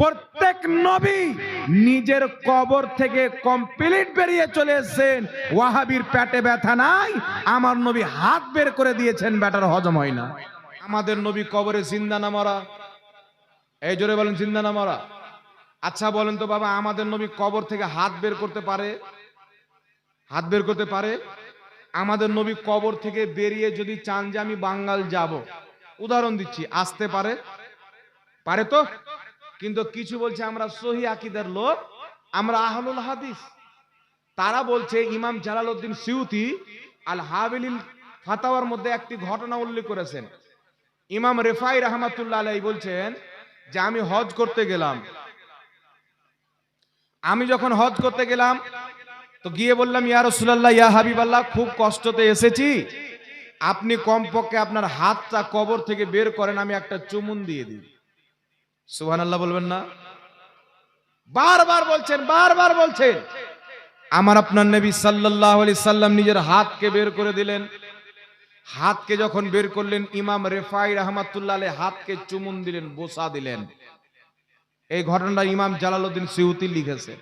প্রত্যেক নবী নিজের কবর থেকে কমপ্লিট বেরিয়ে চলে এসেছেন। ওয়াহাবির পেটে ব্যথা নাই, আমার নবী হাত বের করে দিয়েছেন, ব্যাটার হজম হয় না। আমাদের নবী কবরে জিন্দা না মরা। এই জোরে বলেন, জিন্দা না মরা। আচ্ছা বলেন তো বাবা, আমাদের নবী কবর থেকে হাত বের করতে পারে? হাত বের করতে পারে? আমাদের নবী কবর থেকে বেরিয়ে যদি চান যে আমি বাঙ্গাল যাব। উদাহরণ দিচ্ছি, আসতে পারে? পারে তো? কিন্তু কিছু বলছে, আমরা সহি আকিদার লোক, আমরা আহলুল হাদিস। তারা বলছে, ইমাম জালালউদ্দিন সিউতি আল হাবিলিল ফাতাওয়ার মধ্যে একটি ঘটনা উল্লেখ করেছেন। ইমাম রেফাই রহমাতুল্লাহ আলাই বলছেন যে, আমি হজ করতে গেলাম। আমি যখন হজ করতে গেলাম, তো গিয়ে বললাম, ইয়া রসুলাল্লাহ, ইয়া হাবিবাল্লাহ, খুব কষ্টতে এসেছি। আপনি কমপক্ষে আপনার হাতটা কবর থেকে বের করেন, আমি একটা চুমুন দিয়ে দিই। সুহান আল্লাহ বলবেন না? বারবার বলছেন বারবার বলছেন। আমার আপনার নবী সাল্লাল্লাহু আলি সাল্লাম নিজের হাতকে বের করে দিলেন। হাতকে যখন বের করলেন, ইমাম রেফাই রহমাতুল্লাহ হাতকে চুমুন দিলেন, বোসা দিলেন। এই ঘটনাটা ইমাম জালালউদ্দিন সিউতি লিখেছে।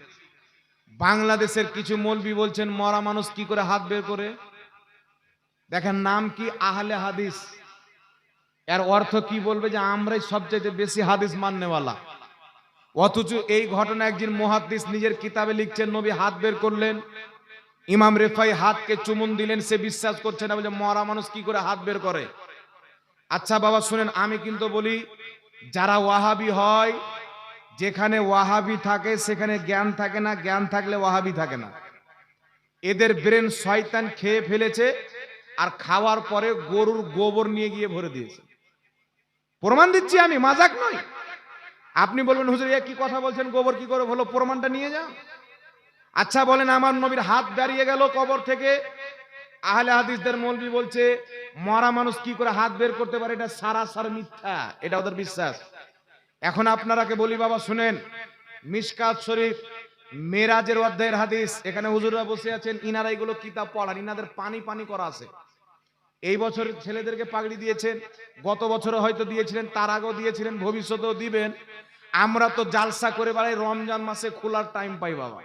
বাংলাদেশের কিছু মৌলবি বলছেন, মরা মানুষ কি করে হাত বের করে? দেখেন নাম কি? আহলে হাদিস। এর অর্থ কি বলবে যে আমরাই সবচেয়ে বেশি হাদিস মাননেওয়ালা? অথচ এই ঘটনা একজন মুহাদ্দিস নিজের কিতাবে লিখছেন, নবী হাত বের করলেন, ইমাম রেফাই হাতকে চুমুন দিলেন, সে বিশ্বাস করছে না বলে মরা মানুষ কি করে হাত বের করে? আচ্ছা বাবা, শুনেন, আমি কিন্তু বলি, যারা ওয়াহাবি হয়, যেখানে ওয়াহাবি থাকে, সেখানে জ্ঞান থাকে না, জ্ঞান থাকলে ওয়াহাবি থাকে না। এদের ব্রেন শয়তান খেয়ে ফেলেছে, আর খাওয়ার পরে গরুর গোবর নিয়ে গিয়ে ভরে দিয়েছে। প্রমাণ দিচ্ছি আমি, মাজাক নয়। আপনি বলবেন, হুজুর কি কথা বলছেন? গোবর কি করে হলো? প্রমাণটা নিয়ে যান আচ্ছা বলেন, আমার নবীর হাত দাঁড়িয়ে গেল কবর থেকে। আহলে হাদিসদের মৌলবি বলছে, মরা মানুষ কি করে হাত বের করতে পারে? এটা সারা সার মিথ্যা। এটা ওদের বিশ্বাস। এখন আপনারাকে বলি, বাবা, শুনেন মিসকাত শরীফ মেরাজের অধ্যায়ের হাদিস। এখানে হুজুররা বসে আছেন, ইনারা এগুলো কিতাব পড়ান, ইনাদের পানি পানি করা আছে। এই বছর ছেলেদেরকে পাগড়ি দিয়েছেন, গত বছরও হয়তো দিয়েছিলেন, তার আগেও দিয়েছিলেন, ভবিষ্যতেও দিবেন। আমরা তো জালসা করে বেড়াই, রমজান মাসে খোলার টাইম পাই বাবা।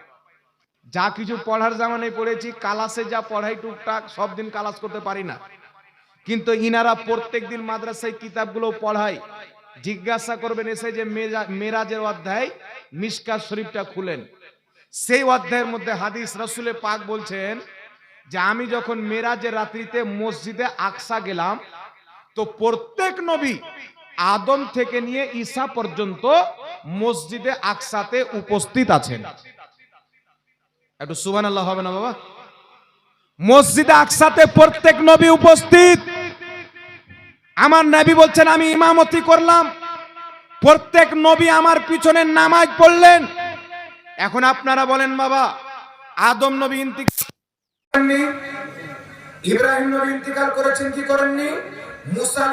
যা কিছু পড়ার জামানায় পড়েছি, কালাসে যা পড়াই টুকটাক, সব দিন কালাস করতে পারি না। কিন্তু ইনারা প্রত্যেক দিন মাদ্রাসায় কিতাবগুলো পড়ায়। জিজ্ঞাসা করবেন এসে যে মেরাজের অধ্যায় মিসকাত শরীফটা খুলেন। সেই অধ্যায়ের মধ্যে হাদিস রসুলে পাক বলছেন যে আমি যখন মেরাজের রাত্রিতে মসজিদে আকসা গেলাম, তো প্রত্যেক নবী আদম থেকে নিয়ে ঈসা পর্যন্ত মসজিদে আকসাতে উপস্থিত আছেন। একটু সুবান আল্লাহ হবে না বাবা? মসজিদে আকসাতে প্রত্যেক নবী উপস্থিত। আমার নবী বলছেন, আমি ইমামতি করলাম। প্রত্যেক নবী আমার পিছনে নামাজ পড়লেন। এখন আপনারা বলেন, বাবা, আদম নবী করেননি ইব্রাহিম নবী ইন্তিকাল করেছেন, কি করেননি? মুসা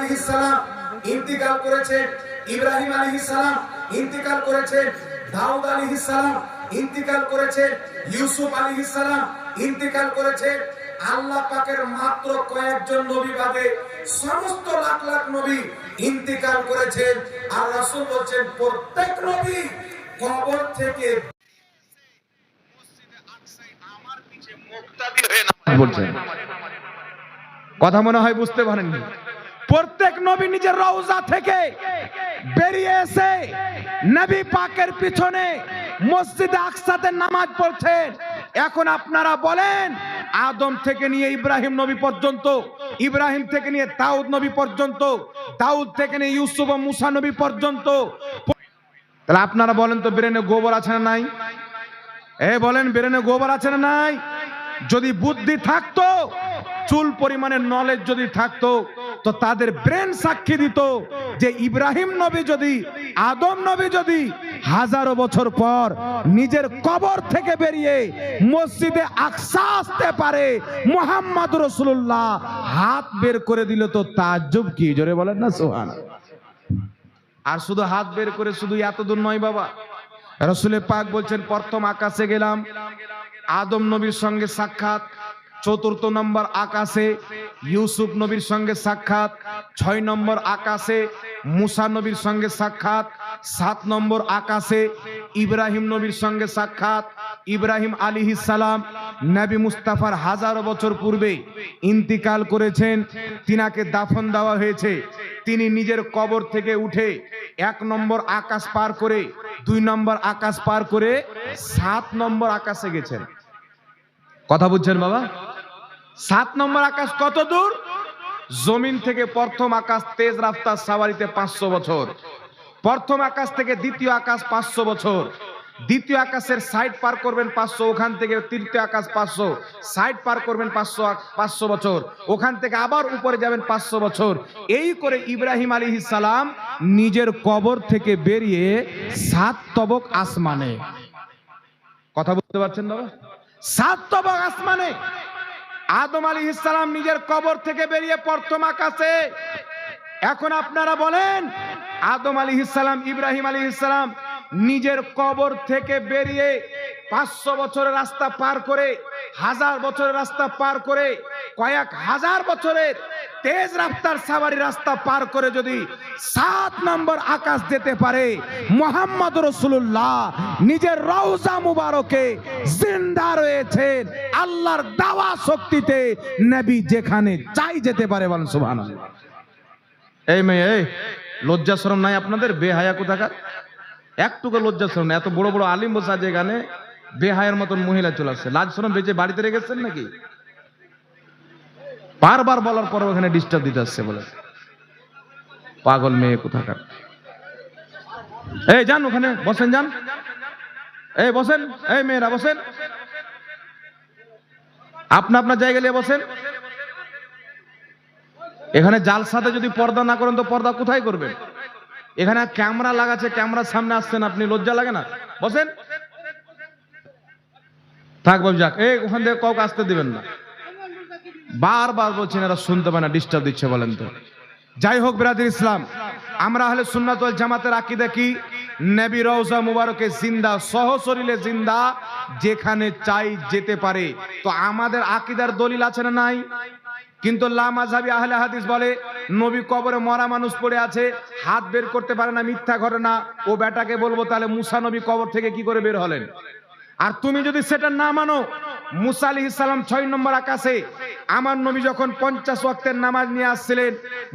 ইন্তিকাল করেছেন ইব্রাহিম ইন্তিকাল করেছেন দাউদ ইন্তিকাল করেছেন ইউসুফ ইন্তিকাল করেছেন আল্লাহ পাকের মাত্র কয়েকজন নবী বাদে সমস্ত লাখ লাখ নবী ইন্তিকাল করেছেন। আর রাসূল বলছেন, প্রত্যেক নবী কবর থেকে বলছেন। কথা মনে হয় বুঝতে পারেননি। প্রত্যেক নবী নিজের রওজা থেকে বেরিয়ে এসে নবী পাকের পিছনে মসজিদে আকসাতে নামাজ পড়ছেন। এখন আপনারা বলেন, আদম থেকে নিয়ে ইব্রাহিম নবী পর্যন্ত, ইব্রাহিম থেকে নিয়ে দাউদ নবী পর্যন্ত, দাউদ থেকে নিয়ে ইউসুফ ও মুসা নবী পর্যন্ত। তাহলে আপনারা বলেন তো ব্রেনে গোবর আছে না নাই? এ, বলেন ব্রেনে গোবর আছে না নাই? যদি বুদ্ধি থাকতো, চুল পরিমাণের নলেজ যদি থাকতো, তো তাদের ব্রেন সাক্ষী দিত যে ইব্রাহিম নবী যদি, আদম নবী যদি হাজারো বছর পর নিজের কবর থেকে বেরিয়ে মসজিদে আকসা আসতে পারে, মোহাম্মদ রসুল্লাহ হাত বের করে দিল তো তাজ্জব কি? জোরে বলেন না সোহান আর শুধু হাত বের করে শুধু এতদূর নয় বাবা রসুলে পাক বলছেন, প্রথম আকাশে গেলাম আদম নবীর সঙ্গে সাক্ষাৎ, চতুর্থ নম্বর আকাশে ইউসুফ নবীর সঙ্গে সাক্ষাৎ, ছয় নম্বর আকাশে মুসা নবীর সঙ্গে সাক্ষাৎ, সাত নম্বর আকাশে ইব্রাহিম নবীর সঙ্গে সাক্ষাৎ, ইব্রাহিম আলী সালাম নবী মুস্তাফার হাজার বছর পূর্বে ইন্তিকাল করেছেন, তিনাকে দাফন দেওয়া হয়েছে। তিনি নিজের কবর থেকে উঠে এক নম্বর আকাশ পার করে, দুই নম্বর আকাশ পার করে সাত নম্বর আকাশে গেছেন। কথা বুঝছেন বাবা? সাত নম্বর আকাশ কত দূর? জমিন থেকে প্রথম আকাশ তেজ রাফতার সাওয়ারিতে পাঁচশো বছর। প্রথম আকাশ থেকে দ্বিতীয় আকাশ পাঁচশো বছর। দ্বিতীয় আকাশের সাইড পার করবেন পাঁচশো, ওখান থেকে তৃতীয় আকাশ পাঁচশো সাইড পার করবেন পাঁচশো পাঁচশো বছর। ওখান থেকে আবার উপরে যাবেন পাঁচশো বছর। এই করে ইব্রাহিম আলী সালাম নিজের কবর থেকে বেরিয়ে সাত তবক আসমানে। কথা বলতে পারছেন বাবা? সাত তবক আসমানে। আদম আলী ইসলাম নিজের কবর থেকে বেরিয়ে প্রথম আকাশে। এখন আপনারা বলেন, আদম আলী ইসলাম, ইব্রাহিম আলী ইসলাম নিজের কবর থেকে বেরিয়ে পাঁচশো বছরের রাস্তা পার করে, হাজার বছরের রাস্তা পার করে, কয়েক হাজার বছরের তেজ রাস্তার সাবারি রাস্তা পার করে যদি সাত নম্বর আকাশ যেতে পারে, মোহাম্মদ রসুল্লাহ নিজের রওজা মুবারকে জিন্দা রয়েছেন আল্লাহর দাওয়া শক্তিতে নবী যেখানে চাই যেতে পারে বলেন এই মেয়ে লজ্জা শরম নাই আপনাদের? বেহায়া কোথাকার? একটুকু লজ্জা নাই এত বড় বড় আলিম বসা যেখানে বেহায়ের মতন মহিলা চলে আসছে। লাজ শরম বেঁচে বাড়িতে রেখেছেন নাকি? বারবার বলার পর ওখানে ডিস্টার্ব দিতে আসছে বলে। পাগল মেয়ে কোথাকার। এই, যান ওখানে, বসেন, যান। এই, বসেন, এই মেয়েরা, বসেন। আপনা আপনার জায়গা নিয়ে বসেন। এখানে জালসাতে যদি পর্দা না করেন তো পর্দা কোথায় করবেন? এখানে ক্যামেরা লাগাচ্ছে, ক্যামেরার সামনে আসছেন আপনি, লজ্জা লাগে না? বসেন। থাক বাবু, যাক। এই, ওখান থেকে কাউকে আসতে দিবেন না। বারবার বলছেন, এরা শুনতে পায় না ডিস্টার্ব দিচ্ছে বলেন তো। যাই হোক, বিরাদির ইসলাম, আমরা হলে সুন্নাত ওয়াল জামাতের আকিদা কি? নবী রওজা মুবারকে জিন্দা, সহ শরীরে জিন্দা, যেখানে চাই যেতে পারে। তো আমাদের আকিদার দলিল আছে না নাই? কিন্তু লামাজাবি আহলে হাদিস বলে, নবী কবরে মরা মানুষ পড়ে আছে, হাত বের করতে পারে না মিথ্যা ঘটনা, ও বেটাকে বলব তাহলে মুসা নবী কবর থেকে কি করে বের হলেন? আর তুমি যদি সেটা না মানো, মুসা আলি ইসলাম ছয় নম্বর আকাশে, আমার নবী যখন পঞ্চাশ ওয়াক্তের নামাজ নিয়ে আসছিলেন,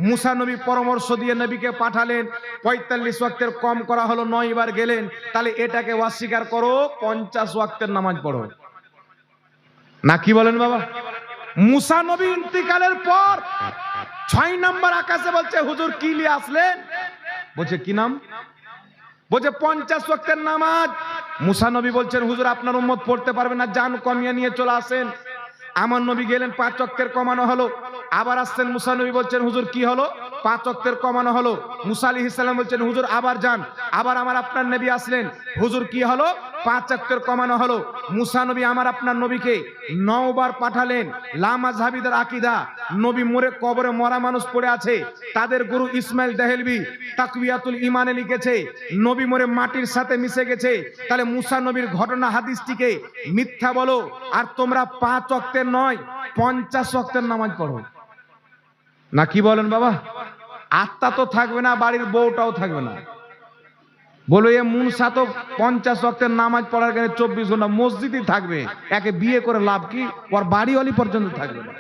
মুসা নবী পরামর্শ দিয়ে নবীকে পাঠালেন, পঁয়তাল্লিশ ওয়াক্তের কম করা হলো, নয় বার গেলেন, তাহলে এটাকে অস্বীকার করো, পঞ্চাশ ওয়াক্তের নামাজ পড়ো। না কি বলেন বাবা? মুসা নবী ইন্তিকালের পর ছয় নম্বর আকাশে বলছে, হুজুর, কি নিয়ে আসলেন? বলছে, কি নাম? বলছে, পঞ্চাশ ওয়াক্তের নামাজ। মুসা নবী বলছেন, হুজুর, আপনার উম্মত পড়তে পারবে না জান কমিয়ে নিয়ে চলে আসেন। আমার নবী গেলেন, পাঁচ অক্টের কমানো হলো। আবার আসছেন মুসানবী বলছেন, হুজুর, কি হলো? পাঁচ অক্টের কমানো হলো। মুসা আলী ইসলাম বলছেন, হুজুর, আবার যান। আবার আমার আপনার নবী আসলেন। হুজুর, কি হলো? পাঁচ অক্টের কমানো হলো। মুসা নবী আমার আপনার নবীকে নওবার পাঠালেন। লামা জাবিদের আকিদা। নবী মরে কবরে মরা মানুষ পড়ে আছে। তাদের গুরু ইসমাইল দেহেলবি তাকবিয়াতুল ইমানে লিখেছে, নবী মরে মাটির সাথে মিশে গেছে। তাহলে মুসা নবীর ঘটনা হাদিসটিকে মিথ্যা বলো। আর তোমরা পাঁচ অক্তের নয়, পঞ্চাশ অক্তের নামাজ পড়ো। না, কি বলেন বাবা? আত্মা তো থাকবে না, বাড়ির বউটাও থাকবে না। বলো, এ মুনসা তো পঞ্চাশ অক্টের নামাজ পড়ার কারণে চব্বিশ ঘণ্টা মসজিদই থাকবে। একে বিয়ে করে লাভ কি? ওর বাড়িওয়ালি পর্যন্ত থাকবে না।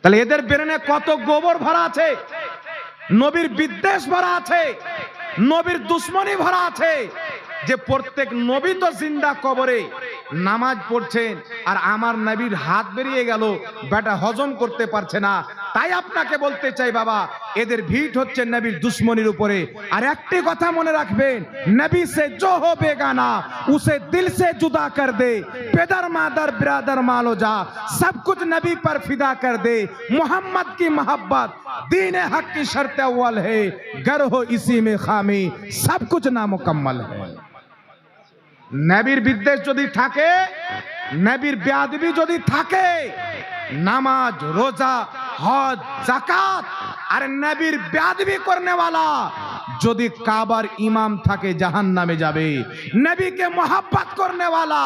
তাহলে এদের ব্রেনে কত গোবর ভরা আছে? নবীর বিদ্বেষ ভরা আছে? নবীর দুশ্মনী ভরা আছে? যে প্রত্যেক নবী তো জিন্দা কবরে নামাজ পড়ছেন, আর আমার নবীর হাত বেরিয়ে গেল, বেটা হজম করতে পারছে না। তাই আপনাকে বলতে চাই বাবা এদের ভিট হচ্ছে নবীর দুশ্মনির উপরে আর একটি কথা মনে রাখবেন নবী সে जो हो बेगाना उसे दिल से जुदा कर दे पेदर मादर बिरादर मालो जा सब कुछ नबी पर फिदा कर दे मोहम्मद की मोहब्बत दीन हक की शर्त अव्वल है गर हो इसी में खामी सब कुछ नामुकम्मल है নবীর বিদ্বেষ যদি থাকে নবীর বেয়াদবি যদি থাকে নামাজ রোজা হজ জাকাত আর নবীর ব্যাদবি করনেওয়ালা যদি কাবার ইমাম থাকে জাহান নামে যাবে। নবীকে মোহাব্বত করনেওয়ালা,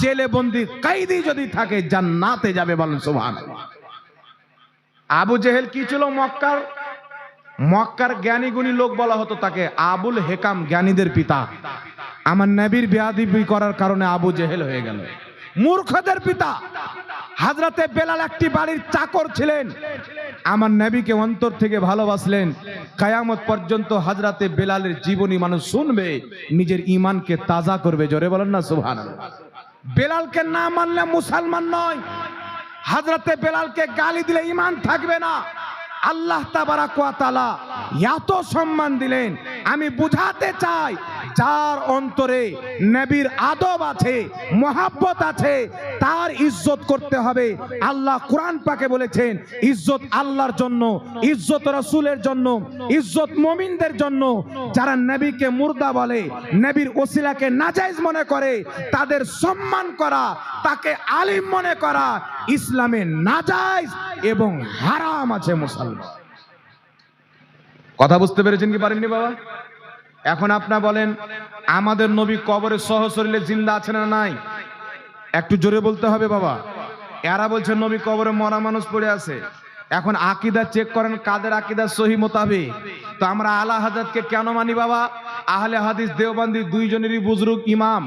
জেলে বন্দি কয়েদি যদি থাকে জান্নাতে যাবে বলেন সুবহান আবু জেহেল কি ছিল মক্কার? মক্কার জ্ঞানী গুণী লোক বলা হতো তাকে আবুল হেকাম জ্ঞানীদের পিতা। আমার নবীর বেয়াদিবি করার কারণে আবু জেহেল হয়ে গেল। মূর্খদের পিতা। হাজরাতে বেলাল একটি বাড়ির চাকর ছিলেন। আমার নবীকে অন্তর থেকে ভালোবাসলেন। কায়ামত পর্যন্ত হাজরাতে বেলালের জীবনী মানুষ শুনবে, নিজের ইমানকে তাজা করবে। জোরে বলেন না সুহান বেলালকে না মানলে মুসলমান নয়। হাজরাতে বেলালকে গালি দিলে ইমান থাকবে না। আল্লাহ তাবারাকালা এত সম্মান দিলেন। আমি বুঝাতে চাই যার অন্তরে নবীর আদব আছে, মহাব্বত আছে, তার ইজ্জত করতে হবে। আল্লাহ কোরআন পাকে বলেছেন, ইজ্জত আল্লাহর জন্য, ইজ্জত রসুলের জন্য, ইজ্জত মমিনদের জন্য। যারা নবীকে মুর্দা বলে, নবীর ওসিলাকে নাজাইজ মনে করে, তাদের সম্মান করা, তাকে আলিম মনে করা, ইসলামে নাজাইজ এবং হারাম আছে মুসলমান। কথা বুঝতে পেরেছেন কি পারেননি বাবা? এখন আপনি বলেন, আমাদের নবী কবরে সহ সহশরীরে জিন্দা আছে না নাই? একটু জোরে বলতে হবে বাবা। এরা বলছে, নবী কবরে মরা মানুষ পড়ে আছে। এখন আকিদা চেক করেন, কাদের আকিদা সহি মোতাবেক? তো আমরা আলা হাজাতকে কেন মানি বাবা? আহলে হাদিস দেওবান্দি দুইজনেরই বুজরুগ ইমাম।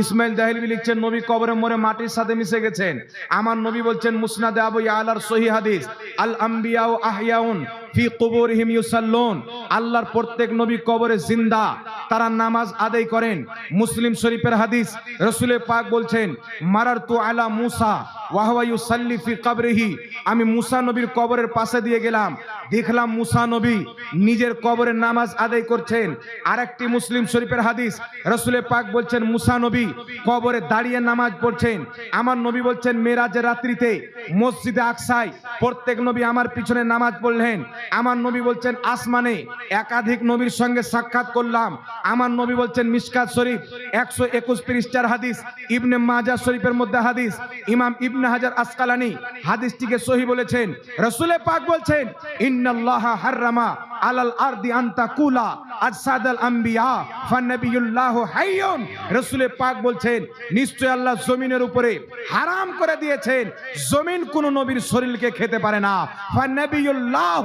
ইসমাইল দাহিলবি লিখছেন, নবী কবরে মরে মাটির সাথে মিশে গেছেন। আমার নবী বলছেন, মুসনাদে আবু আলার সহি হাদিস আল আম্বিয়া আহিয়াউন ফি কুবুরহিম ইউসাল্লুন। আল্লাহর প্রত্যেক নবী কবরে জিন্দা। তারা নামাজ আদায় করেন। মুসলিম শরীফের হাদিস রসুলের পাক বলছেন মারার তু আলা মুসা ওয়াহওয়া ইউসাল্লি ফি কবরিহি। আমি মুসা নবীর কবরের পাশে দিয়ে গেলাম। দেখলাম মুসা নবী নিজের কবরের নামাজ আদায় করছেন। আরেকটি মুসলিম শরীফের হাদিস রসুলের পাক বলছেন, মুসা নবী কবরে দাঁড়িয়ে নামাজ পড়ছেন। আমার নবী বলছেন, মেরাজের রাত্রিতে মসজিদে আকসাই প্রত্যেক নবী আমার পিছনে নামাজ পড়লেন। আমার নবী বলছেন আসমানে, একাধিক নবীর সঙ্গে সাক্ষাৎ করলাম। আমার নবী বলছেন মিসকাত শরীফ, একশো একুশ পৃষ্ঠার হাদিস, ইবনে মাজা শরীফের মধ্যে হাদিস, ইমাম ইবনে হাজার আসকালানি হাদিসটিকে সহি বলেছেন। রসুলে পাক বলছেন, ইন্নাল্লাহ হাররামা আলাল আরদি কুলা আসাদাল আম্বিয়া রসুলে পাক বলছেন, নিশ্চয় আল্লাহ জমিনের উপরে হারাম করে দিয়েছেন। জমিন কোন নবীর শরীরকে খেতে পারে না। ফান্নাবিয়ুল্লাহ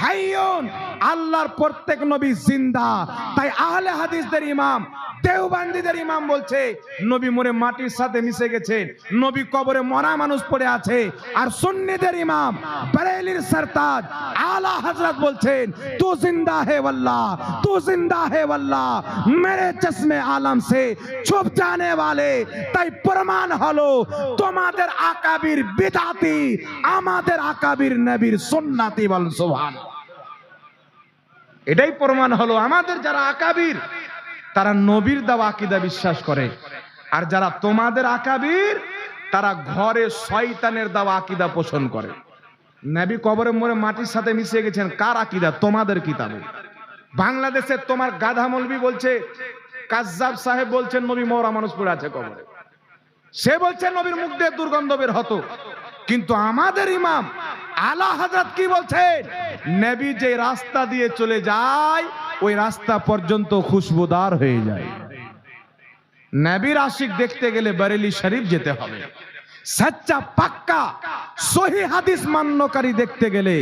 হাইয়ুন আল্লাহর প্রত্যেক নবী জিন্দা তাই আহলে হাদিসদের ইমাম দেওবান্দিদের ইমাম বলছে নবী মরে মাটির সাথে মিশে গেছে নবী কবরে মরা মানুষ পড়ে আছে আর সুন্নিদের ইমাম বরেলির সরতাজ আলা হযরত বলছেন তু জিন্দা হে वल्लाह तू जिंदा है वल्लाह मेरे चश्मे आलम से छुप जाने वाले তাই প্রমাণ হলো তোমাদের আকাবির বিদাতি আমাদের আকাবির নবীর সুন্নাতি বল সুবহান এটাই প্রমাণ হলো আমাদের যারা আকাবির, তারা নবীর দেওয়া আকিদা বিশ্বাস করে। আর যারা তোমাদের আকাবির, তারা ঘরে শয়তানের দেওয়া আকিদা পোষণ করে। নবী কবরে মরে মাটির সাথে মিশে গেছেন, কার আকিদা? তোমাদের কিতাবে। বাংলাদেশে তোমার গাধা মলবি বলছে, কাজ্জাব সাহেব বলছেন, নবী মরা মানুষ পড়ে আছে কবরে। সে বলছে, নবীর মুখ দিয়ে দুর্গন্ধ বের হতো। কিন্তু আমাদের ইমাম আলা হাজরত কি বলছেন? নেবি যে রাস্তা দিয়ে চলে যায়, ওই রাস্তা পর্যন্ত খুশবুদার হয়ে যায়। নেবির আশিক দেখতে গেলে বারেলি শরীফ যেতে হবে। সচ্চা পাক্কা, সহি হাদিস মান্যকারী দেখতে গেলে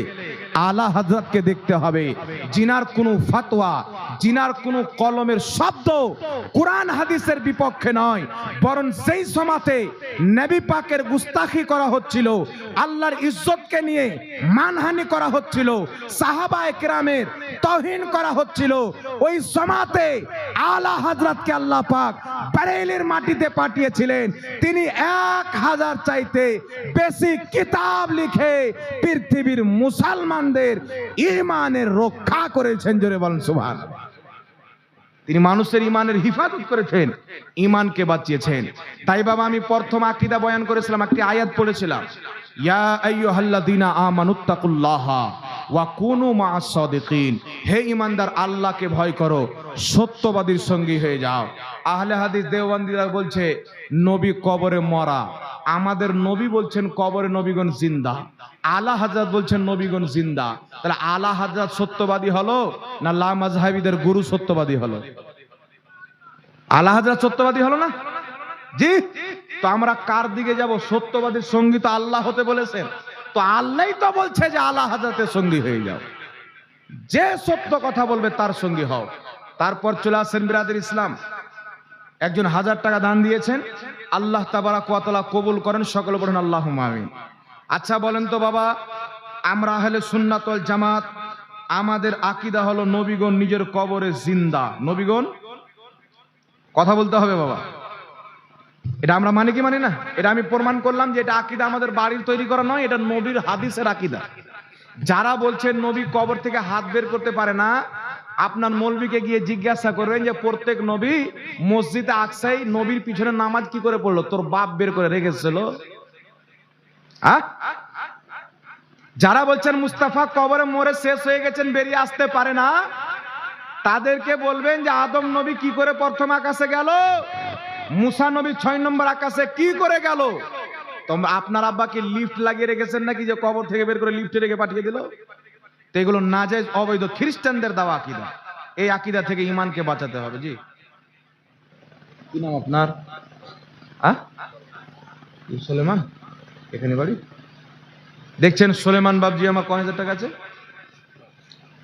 আলা হযরতকে দেখতে হবে। জিনার কোনো ফতোয়া, জিনার কোনো কলমের শব্দ কোরআন হাদিসের বিপক্ষে নয়। বরং সেই সমাতে নবী পাকের গুস্তাখি করা হচ্ছিল, আল্লাহর ইজ্জতকে নিয়ে মানহানি করা হচ্ছিল সাহাবা একরামের তহিন করা হচ্ছিল। ওই সমাতে আলা হযরতকে আল্লাহ পাক বারেলির মাটিতে পাঠিয়েছিলেন। তিনি এক হাজার চাইতে বেশি কিতাব লিখে পৃথিবীর মুসলমানদের ইমানের রক্ষা করেছেন, জোরে বলেন সুবহান তিনি মানুষের ইমানের হিফাজত করেছেন ইমানকে বাঁচিয়েছেন। তাই বাবা, আমি প্রথম আকীদা বয়ান করেছিলাম, একটি আয়াত পড়েছিলাম। সত্যবাদীর সঙ্গী হয়ে যাও। আহলে হাদিস দেওবন্দীরা বলছে, নবী কবরে মরা আমাদের নবী বলছেন কবরে নবীগণ জিন্দা। আলা হাজরাত বলছেন নবীগণ জিন্দা। তাহলে আলা হাজরাত সত্যবাদী হলো না লা মাজহাবিদের গুরু সত্যবাদী হলো? আলা হাজরাত সত্যবাদী হলো না? জি? তো আমরা কার দিকে যাব? সত্যবাদীর সঙ্গী তো আল্লাহ হতে বলেছেন। তো আল্লাহই তো বলছে যে আলা হাজরাতের সঙ্গী হয়ে যাও। যে সত্য কথা বলবে তার সঙ্গী হও। তারপর চলে আসেন বিরাদের ইসলাম। একজন হাজার টাকা দান দিয়েছেন। আল্লাহ তাবারা কতলা কবুল করেন, সকলে বলেন আল্লাহ আমিন। আচ্ছা বলেন তো বাবা, আমরা হলে সুন্নাতল জামাত, আমাদের আকিদা হলো নবীগণ নিজের কবরে জিন্দা। নবীগণ? কথা বলতে হবে বাবা। এটা আমরা মানে কি মানি না? এটা আমি প্রমাণ করলাম যে এটা আকিদা আমাদের বাড়ির তৈরি করা নয়, এটা নবীর হাদিসের আকিদা। যারা বলছেন নবী কবর থেকে হাত বের করতে পারে না আপনার মৌলবীকে গিয়ে জিজ্ঞাসা করবেন যে, প্রত্যেক নবী মসজিদে আকসাই নবীর পিছনে নামাজ কি করে পড়ল? তোর বাপ বের করে রেখেছিল। যারা বলছেন, মুস্তাফা কবরে মরে শেষ হয়ে গেছেন, বেরিয়ে আসতে পারে না। তাদেরকে বলবেন যে, আদম নবী কি করে প্রথম আকাশে গেল? মুসা নবী ছয় নম্বর আকাশে কি করে গেল? তোমরা আপনার আব্বাকে লিফট লাগিয়ে রেখেছেন নাকি যে কবর থেকে বের করে লিফটে রেখে পাঠিয়ে দিল? তো এগুলো না নাজাইজ অবৈধ খ্রিস্টানদের দেওয়া আকিদা। এই আকিদা থেকে ইমানকে বাঁচাতে হবে, জি। কি নাম আপনার? সুলেমান? এখানে বাড়ি? দেখছেন সুলেমান বাবজি আমার কয় হাজার টাকা আছে?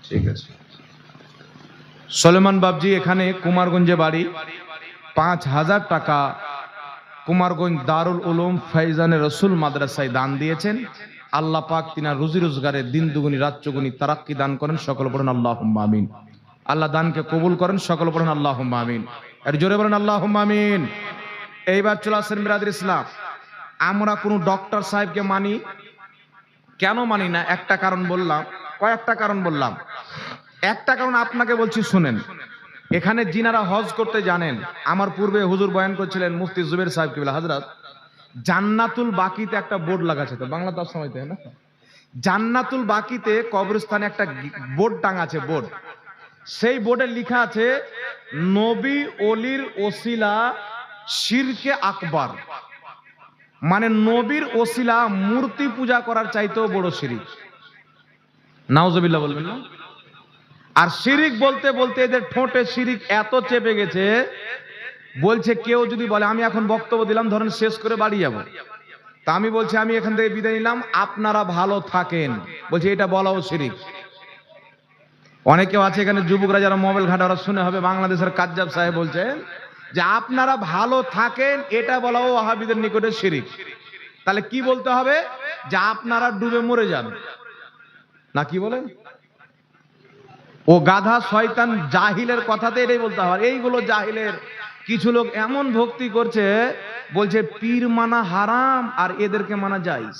ঠিক আছে। সলেমান বাবজি এখানে কুমারগঞ্জে বাড়ি। পাঁচ হাজার টাকা কুমারগঞ্জ দারুল উলুম ফাইজানে রসুল মাদ্রাসায় দান দিয়েছেন। আল্লাহ পাক তিনার রুজি রোজগারে দিন দুগুনি, রাত চগুনি তারাক্কি দান করেন, সকল বলেন আল্লাহ আমিন। আল্লাহ দানকে কবুল করেন, সকল বলেন আল্লাহ আমিন। আর জোরে বলেন আল্লাহ আমিন। এইবার চলে আসেন মিরাদ ইসলাম। আমরা কোনো ডক্টর সাহেবকে মানি? কেন মানি না? একটা কারণ বললাম। কয়েকটা কারণ বললাম। একটা কারণ আপনাকে বলছি, শুনেন। এখানে জিনারা হজ করতে জানেন, আমার পূর্বে হুজুর বয়ান করছিলেন মুফতি জুবের সাহেব কিবলা হাজরাত জান্নাতুল বাকিতে একটা বোর্ড লাগাছে তো, বাংলা তার সময় তাই না? জান্নাতুল বাকিতে কবরস্থানে একটা বোর্ড টাঙা আছে বোর্ড। সেই বোর্ডে লেখা আছে, নবী অলির ওসিলা শিরকে আকবর। মানে নবীর ওসিলা মূর্তি পূজা করার চাইতেও বড় শিরিক। নাউজবিল্লাহ বলবেন না? আর শিরিক বলতে বলতে এদের ঠোঁটে শিরিক এত চেপে গেছে বলছে, কেউ যদি বলে, আমি এখন বক্তব্য দিলাম, ধরেন শেষ করে বাড়ি যাব। তা আমি বলছি, আমি এখান থেকে বিদায় নিলাম, আপনারা ভালো থাকেন। বলছে, এটা বলাও শিরিক। অনেকেও আছে এখানে, যুবকরা যারা মোবাইল ঘাটা, ওরা শুনে হবে, বাংলাদেশের কাজ্জাব সাহেব বলছেন যে, আপনারা ভালো থাকেন, এটা বলাও ওয়াহাবিদের নিকটে শিরিক। তাহলে কি বলতে হবে? যে, আপনারা ডুবে মরে যান। না, কি বলেন? ও গাধা শয়তান জাহিলের কথাতে এটাই বলতে হবে। এইগুলো জাহিলের কিছু লোক এমন ভক্তি করছে বলছে পীর মানা হারাম আর এদেরকে মানা যাইস